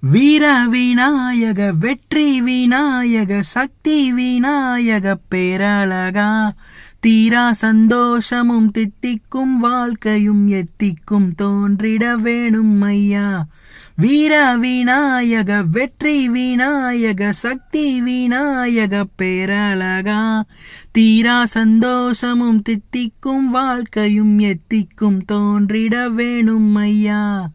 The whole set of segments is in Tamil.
வீர விநாயக வெற்றி விநாயக சக்தி விநாயக பேரழகா. தீரா சந்தோஷமும் தித்திக்கும் வாழ்க்கையும் எத்திக்கும் தோன்றிட வேணும் ஐயா. வீர விநாயக வெற்றி விநாயக சக்தி விநாயக பேரழகா. தீரா சந்தோஷமும் தித்திக்கும் வாழ்க்கையும் எத்திக்கும் தோன்றிட வேணும் ஐயா.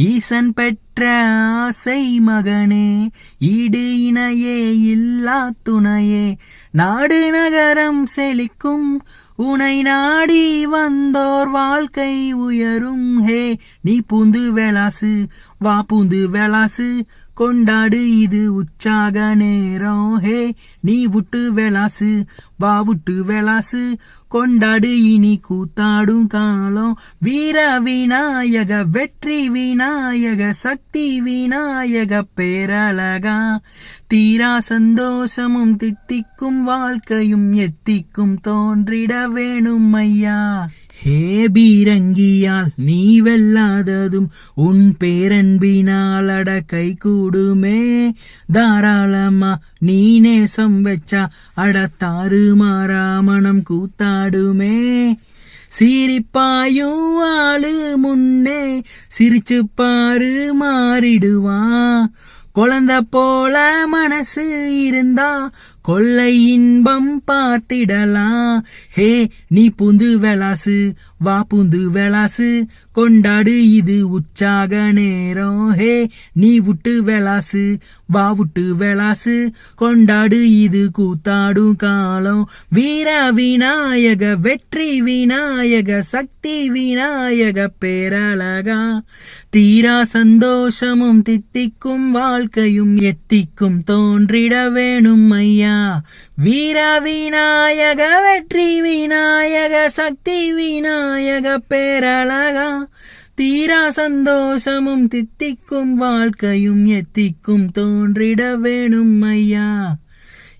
ஈசன் பெற்ற ஆசை மகனே ஈடு இணையே இல்லா துணையே. நாடு நகரம் செழிக்கும். உனை நாடி வந்தோர் வாழ்க்கை உயரும். ஹே நீ பூந்து வேளாசு வா பூந்து வேளாசு கொண்டாடு இது உற்சாக நேரம். ஹே நீ விட்டு வேளாசு வா விட்டு வேளாசு கொண்டாடு இனி கூத்தாடும் காலம். வீர விநாயக வெற்றி விநாயக சக்தி விநாயக பேரழகா. தீரா சந்தோஷமும் தித்திக்கும் வாழ்க்கையும் எத்திக்கும் தோன்றிட வேணும் ஐயா ஹே பீரங்கியால் நீ வெல்லாததும் உன் பேரன்பினால் அட கை கூடுமே. தாராளமா நீ நேசம் வச்சா அட தாறுமாறா மனம் கூத்தாடுமே. சிரிப்பாயும் ஆளு முன்னே சிரிச்சு பாரு மாறிடுவான் குழந்த போல மனசு இருந்தா கொள்ளை இன்பம் பார்த்திடலாம் ஹே நீ புந்து வெளாசு வா புந்து வெளாசு கொண்டாடு இது உற்சாக நேரம். ஹே நீ விட்டு வெளாசு வா விட்டு வெளாசு கொண்டாடு இது கூத்தாடும் காலம். வீர விநாயக வெற்றி விநாயக சக்தி விநாயக பேரழகா. தீரா சந்தோஷமும் தித்திக்கும் வாழ்க்கையும் எத்திக்கும் தோன்றிட வேணும் ஐயா. வீர விநாயக வெற்றி விநாயக சக்தி விநாயக பேரழகா. தீரா சந்தோஷமும் தித்திக்கும் வாழ்க்கையும் எத்திக்கும் தோன்றிட வேணும் ஐயா.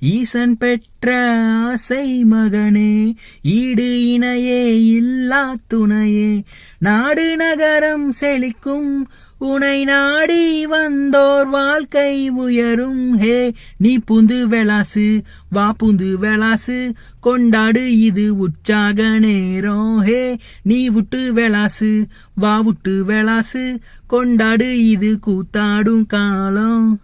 ஈசன் பெற்ற ஆசை மகனே ஈடு இணையே இல்லா துணையே. நாடு நகரம் செழிக்கும் உனை நாடி வந்தோர் வாழ்க்கை உயரும் ஹே நீ புந்து வெளாசு வா புந்து வெளாசு கொண்டாடு இது உற்சாக நேரம் ஹே நீ விட்டு வெளாசு வா விட்டு வெளாசு கொண்டாடு இது கூத்தாடும் காலம்.